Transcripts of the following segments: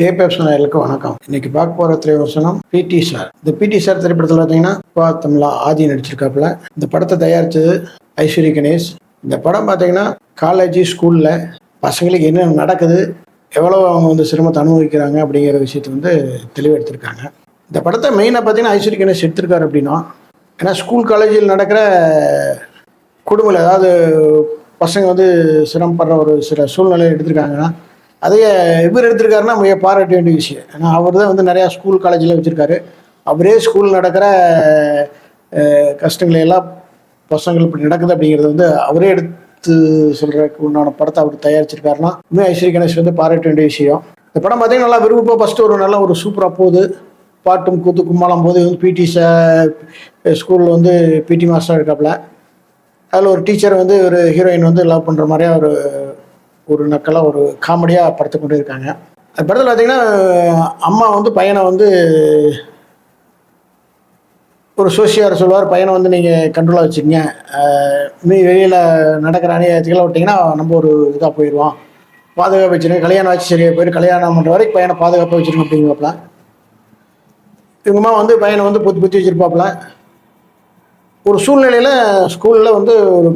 தேபேப்ஸ் நேயர்களுக்கு வணக்கம். இன்னைக்கு பார்க்க போகிற திரைவசனம் பிடி சார். இந்த பிடி சார் திரைப்படத்தில் பார்த்தீங்கன்னா பா தமிழா ஆதி நடிச்சிருக்காப்புல. இந்த படத்தை தயாரித்தது ஐஸ்வர்ய கணேஷ். இந்த படம் பார்த்தீங்கன்னா காலேஜ் ஸ்கூலில் பசங்களுக்கு என்ன நடக்குது எவ்வளோ அவங்க வந்து சிரமத்தை அனுபவிக்கிறாங்க அப்படிங்கிற விஷயத்தை வந்து தெளிவெடுத்திருக்காங்க. இந்த படத்தை மெயினாக பார்த்தீங்கன்னா ஐஸ்வர்ய கணேஷ் எடுத்திருக்காரு அப்படின்னா ஏன்னா ஸ்கூல் காலேஜில் நடக்கிற குடும்பத்தில் அதாவது பசங்க வந்து சிரமப்படுற ஒரு சில சூழ்நிலையை எடுத்திருக்காங்கன்னா அதையே இவர் எடுத்திருக்காருன்னா நம்ம பாராட்ட வேண்டிய விஷயம். ஏன்னா அவர் தான் வந்து நிறையா ஸ்கூல் காலேஜில் வச்சுருக்காரு. அவரே ஸ்கூல் நடக்கிற கஷ்டங்களை எல்லாம் பசங்கள் இப்படி நடக்குது அப்படிங்கிறது வந்து அவரே எடுத்து சொல்கிறதுக்கு உண்டான படத்தை அவர் தயாரிச்சிருக்காருன்னா இன்னும் ஐஸ்வரி கணேஷ் வந்து பாராட்ட வேண்டிய விஷயம். இந்த படம் பார்த்தீங்கன்னா நல்லா விருப்பம் ஃபஸ்ட்டு ஒரு நல்ல ஒரு சூப்பராக போகுது. பாட்டும் கூத்து கும்மாளம் போது வந்து பிடி ஸ்கூலில் வந்து பிடி மாஸ்டர் இருக்காப்புல அதில் ஒரு டீச்சர் வந்து ஒரு ஹீரோயின் வந்து லவ் பண்ணுற மாதிரியே ஒரு ஒரு நக்கலாக ஒரு காமெடியாக படுத்து கொண்டு இருக்காங்க அந்த படத்தில் பார்த்தீங்கன்னா அம்மா வந்து பையனை வந்து ஒரு சோசியார் சொல்லுவார் பையனை வந்து நீங்கள் கண்ட்ரோலாக வச்சுக்கங்க. மீ வெளியில் நடக்கிற அநியாயத்துக்கெல்லாம் விட்டிங்கன்னா நம்ம ஒரு இதாக போயிடுவோம் பாதுகாப்பு வச்சுருங்க கல்யாணம் ஆச்சு சரியாக போயிடும் கல்யாணம் பண்ணுற வரைக்கும் பையனை பாதுகாப்பாக வச்சுருங்க அப்படிங்கிறப்பல இவங்கம்மா வந்து பையனை வந்து புத்தி புத்தி வச்சுருப்பாப்புல. ஒரு சூழ்நிலையில் ஸ்கூலில் வந்து ஒரு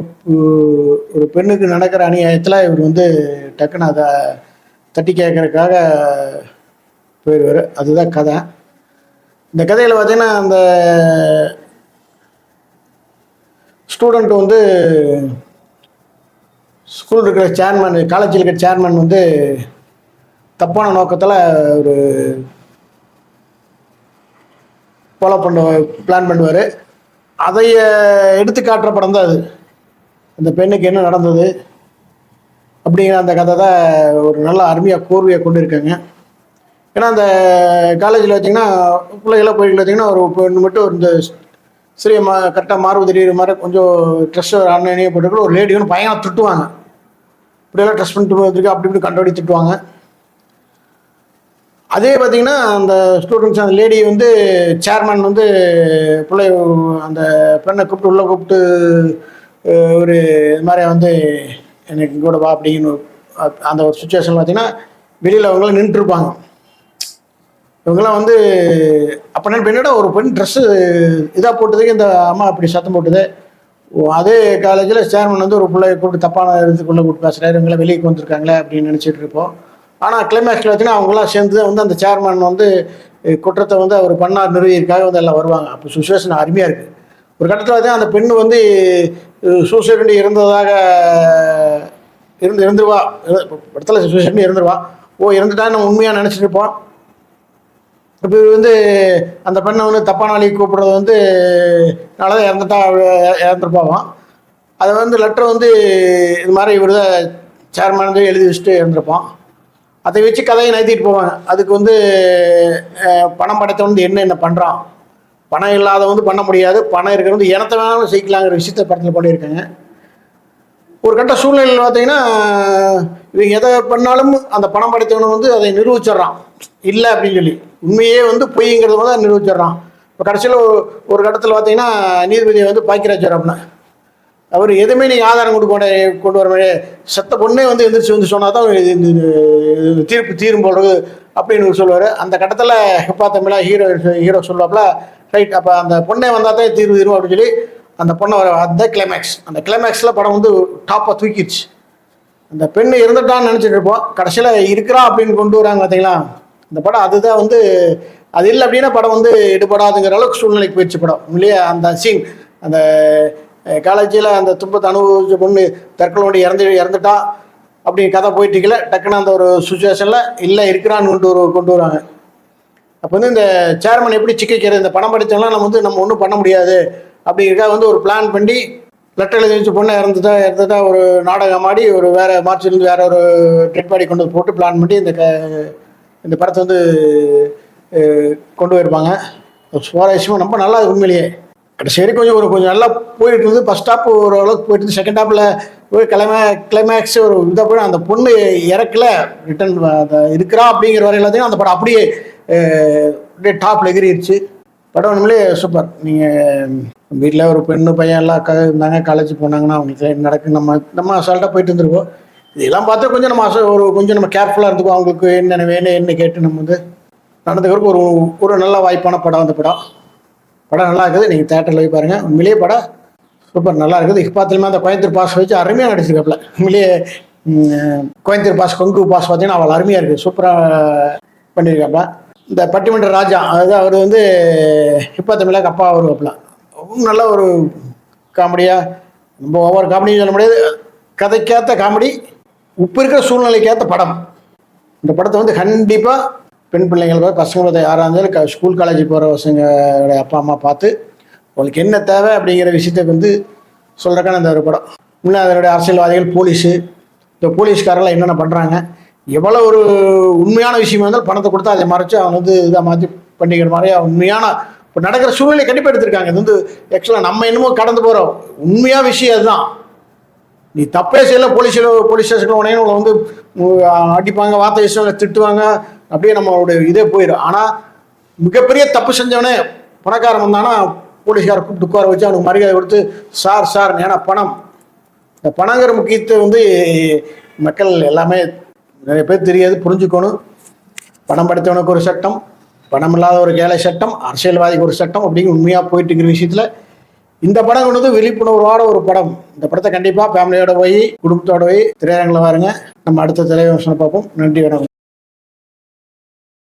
ஒரு பெண்ணுக்கு நடக்கிற அநியாயத்தில் இவர் வந்து டக்குன்னு அதை தட்டி கேட்கறதுக்காக போயிடுவார் அதுதான் கதை. இந்த கதையில் பார்த்தீங்கன்னா அந்த ஸ்டூடெண்ட் வந்து ஸ்கூல் இருக்கிற சேர்மன் காலேஜில் இருக்கிற சேர்மன் வந்து தப்பான நோக்கத்தில் ஒரு ஃபாலோ பண்ண பிளான் பண்ணுவார். அதைய எடுத்து காட்டுற படம் தான் அது. அந்த பெண்ணுக்கு என்ன நடந்தது அப்படிங்கிற அந்த கதை தான் ஒரு நல்ல அருமையாக கோர்வையை கொண்டு இருக்காங்க ஏன்னா அந்த காலேஜில் வச்சிங்கன்னா பிள்ளைகளாக போய் வச்சிங்கன்னா ஒரு பெண்ணு மட்டும் இந்த சிறிய மா கரெக்டாக மார்பு தெரியுற மாதிரி கொஞ்சம் ட்ரெஸ் அண்ணனையே போட்டுக்கிட்டு ஒரு லேடி வந்து பயங்கரம் திட்டுவாங்க. இப்படியெல்லாம் ட்ரெஸ் பண்ணிட்டு போயிருக்கு அப்படி இப்படி கண்டபடி திட்டுவாங்க. அதே பார்த்தீங்கன்னா அந்த ஸ்டூடெண்ட்ஸ் அந்த லேடி வந்து சேர்மேன் வந்து பிள்ளை அந்த பெண்ணை கூப்பிட்டு உள்ளே கூப்பிட்டு ஒரு இது மாதிரி வந்து எனக்கு கூட வா அப்படின்னு அந்த ஒரு சுச்சுவேஷன் பார்த்தீங்கன்னா வெளியில் அவங்களாம் நின்றுருப்பாங்க. இவங்கெல்லாம் வந்து அப்போ என்னடா ஒரு பெண் ட்ரெஸ்ஸு இதாக போட்டதுக்கு இந்த அம்மா அப்படி சத்தம் போட்டது? ஓ, அதே காலேஜில் சேர்மன் வந்து ஒரு பிள்ளைய கூப்பிட்டு தப்பான இதுக்குள்ளே கூப்பிட்டு பேசுகிறாரு இவங்களாம் வெளியே வந்திருக்காங்களே அப்படின்னு நினச்சிட்டு இருப்போம். ஆனால் கிளைமேக்ஸில் பார்த்தீங்கன்னா அவங்களாம் சேர்ந்து தான் வந்து அந்த சேர்மன் வந்து குற்றத்தை வந்து அவர் பண்ணார் நிறுவியிருக்காக வந்து எல்லாம் வருவாங்க. அப்போ சுச்சுவேஷன் அருமையாக இருக்குது ஒரு கட்டத்தில் தான் அந்த பெண் வந்து சூசைடு இறந்ததாக இருந்து இருந்துருவா. இடத்துல சூசைடு இருந்துருவா. ஓ இறந்துட்டான்னு நம்ம உண்மையாக நினச்சிட்டு இருப்போம். இப்போ இவர் வந்து அந்த பெண்ணை வந்து தப்பான வழியை கூப்பிடுறது வந்து நாளை தான் இறந்துட்டா அவ- அதை வந்து லெட்டர் வந்து இது மாதிரி இவர் தான் சேர்மேன் வந்து எழுதி வச்சுட்டு இறந்துருப்பான் அதை வச்சு கதையை நகர்த்திட்டு போவாங்க அதுக்கு வந்து பணம் படைத்தவன் வந்து என்ன என்ன பண்ணுறான் பணம் இல்லாத வந்து பண்ண முடியாது. பணம் இருக்கிறவங்க இனத்தை வேணாலும் செய்யலாங்கிற விஷயத்தை படத்தில் பண்ணியிருக்காங்க. ஒரு கட்ட சூழ்நிலையில் பார்த்தீங்கன்னா இவங்க எதை பண்ணாலும் அந்த பணம் படைத்தவனை வந்து அதை நிரூபிச்சிடுறான். இல்லை அப்படின்னு சொல்லி. உண்மையே வந்து பொய்ங்கிறத வந்து அதை நிரூபிச்சிடுறான். இப்போ கடைசியில் ஒரு ஒரு கட்டத்தில் பார்த்தீங்கன்னா நீதிபதியை வந்து பாக்கியராஜர் அப்படின்னா அவர் எதுவுமே நீங்கள் ஆதாரம் கொண்டு கொண்டு கொண்டு வர மாதிரி செத்த பொண்ணே வந்து எந்திரிச்சு வந்து சொன்னால் தான் இது தீர்ப்பு தீரும் போடுறது அப்படின்னு சொல்லுவார். அந்த கட்டத்தில் ஹெப்பா தமிழா ஹீரோ ஹீரோ சொல்லுவாப்புல ரைட் அப்போ அந்த பொண்ணே வந்தால் தான் தீர்வு தீர்வு அப்படின்னு சொல்லி அந்த பொண்ணை வர அந்த கிளைமேக்ஸ் அந்த கிளைமேக்ஸில் படம் வந்து டாப்பாக தூக்கிடுச்சு. அந்த பெண் இருந்துட்டான்னு நினச்சிட்டு இருப்போம். கடைசியில் இருக்கிறா அப்படின்னு கொண்டு வராங்க பார்த்தீங்களா இந்த படம் அதுதான் வந்து அது இல்லை அப்படின்னா படம் வந்து எடுபடாதுங்கிற அளவுக்கு சூழ்நிலைக்கு போயிடுச்சு படம். உண்மையிலேயே அந்த சீன் அந்த காலேஜில் அந்த துன்பத்தை அனுபவிச்ச பொண்ணு தற்கொலை இறந்து இறந்துட்டா அப்படி கதை போயிட்டு இருக்கல. டக்குன்னு அந்த ஒரு சுச்சுவேஷனில் இல்லை இருக்கிறான்னு கொண்டு வரு கொண்டு வராங்க. அப்போ வந்து இந்த சேர்மன் எப்படி சிக்கிக்கிறது இந்த பணம் படித்தோம்னா நம்ம வந்து நம்ம ஒன்றும் பண்ண முடியாது. அப்படிங்கிறக்காக வந்து ஒரு பிளான் பண்ணி லெட்டர் எழுதி வச்சு பொண்ணை இறந்துட்டா இறந்துட்டா ஒரு நாடகம் ஆடி ஒரு வேற மார்ச்லேருந்து வேற ஒரு டெட் பாடி கொண்டு வந்து போட்டு பிளான் பண்ணி இந்த க இந்த படத்தை வந்து கொண்டு போயிருப்பாங்க. சுவாரஸ்யமாக ரொம்ப நல்லா உண்மையிலேயே. கடைசி வரைக்கும் கொஞ்சம் ஒரு கொஞ்சம் நல்லா போயிட்டு இருந்து ஃபஸ்ட் ஸ்டாப் ஓரளவுக்கு போயிட்டு இருந்து செகண்ட் ஹாப்பில் போய் கிளைமே கிளைமேக்ஸ் ஒரு இதாக போய் அந்த பொண்ணு இறக்கல ரிட்டன் இருக்கிறா அப்படிங்கிற வரை அந்த படம் அப்படியே அப்படியே டாப்பில் எகிரிடுச்சு படம் உண்மையிலே சூப்பர் நீங்கள் வீட்டில் ஒரு பெண்ணு பையன் எல்லாம் க இருந்தாங்க காலேஜ் போனாங்கன்னா அவங்களுக்கு என்ன நடக்கு நம்ம நம்ம அசால்ட்டாக போயிட்டு இருந்துருவோம் இதெல்லாம் பார்த்தா கொஞ்சம் நம்ம அச- ஒரு கொஞ்சம் நம்ம கேர்ஃபுல்லாக இருந்துக்கும் அவங்களுக்கு என்னென்ன வேணும் என்ன கேட்டு நம்ம வந்து நடந்துக்கிறதுக்கு ஒரு ஒரு நல்ல வாய்ப்பான படம் அந்த படம். படம் நல்லா இருக்குது. நீங்கள் தேட்டரில் போய் பாருங்கள் உண்மையிலேயே படம் சூப்பர் நல்லா இருக்குது. இப்பாத்திலுமே அந்த கோயம்புத்தூர் பாஸ் வச்சு அருமையாக நடிச்சிருக்காப்புல. உண்மையிலேயே கோயம்புத்தூர் பாஸ் கொங்கு பாஸ் பார்த்தீங்கன்னா அவள் அருமையாக இருக்குது. சூப்பராக பண்ணியிருக்காப்புல இந்த பட்டிமன்ற ராஜா அதாவது அவர் வந்து இப்போ தமிழாக அப்பா வருவாப்புல நல்ல ஒரு காமெடியாக ரொம்ப ஒவ்வொரு காமெடியும் சொல்ல முடியாது. கதைக்கேற்ற காமெடி இப்போ இருக்கிற சூழ்நிலைக்கேற்ற படம். இந்த படத்தை வந்து கண்டிப்பாக பெண் பிள்ளைங்கள் போய் யாராக இருந்தாலும் க ஸ்கூல் காலேஜ் போகிற பசங்களோட அப்பா அம்மா பார்த்து உங்களுக்கு என்ன தேவை? அப்படிங்கிற விஷயத்தை வந்து சொல்கிறக்கான இந்த ஒரு படம். இன்னும் அதனுடைய அரசியல்வாதிகள் போலீஸு இந்த போலீஸ்காரெல்லாம் என்னென்ன பண்ணுறாங்க எவ்வளோ ஒரு உண்மையான விஷயமா இருந்தாலும் பணத்தை கொடுத்தா அதை மறைச்சு அவங்க வந்து இதாக மாற்றி பண்ணிக்கிற மாதிரியா உண்மையான இப்போ நடக்கிற சூழ்நிலை கண்டிப்பாக எடுத்திருக்காங்க. இது வந்து ஆக்சுவலாக நம்ம என்னமோ கடந்து போகிறோம் உண்மையாக விஷயம் அதுதான். நீ தப்பே செய்யல போலீஸ் போலீஸ் ஸ்டேஷனில் உடனே உங்களை வந்து அடிப்பாங்க வார்த்தை விஷயம் திட்டுவாங்க அப்படியே நம்மளுடைய இதே போயிடும் ஆனால் மிகப்பெரிய தப்பு செஞ்சவனே பணக்காரன் வந்தானா போலீஸ்கார கூப்பிட்டு உட்கார வச்சு அவனுக்கு மரியாதை கொடுத்து சார் சார் ஏன்னா பணம். இந்த பணங்கிற முக்கியத்தை வந்து மக்கள் எல்லாமே நிறைய பேர் தெரியாது புரிஞ்சுக்கணும். பணம் படைத்தவனுக்கு ஒரு சட்டம் பணம் இல்லாத ஒரு கேலை சட்டம் அரசியல்வாதிக்கு ஒரு சட்டம் அப்படிங்கிற உண்மையாக போயிட்டு இருக்கிற விஷயத்தில் இந்த படம் கொண்டு வந்து விழிப்புணர்வோட ஒரு படம். இந்த படத்தை கண்டிப்பாக ஃபேமிலியோட போய் குடும்பத்தோட போய் திரையரங்கில் பாருங்க. நம்ம அடுத்த திரையரங்கம் பார்ப்போம். நன்றி வணக்கம்.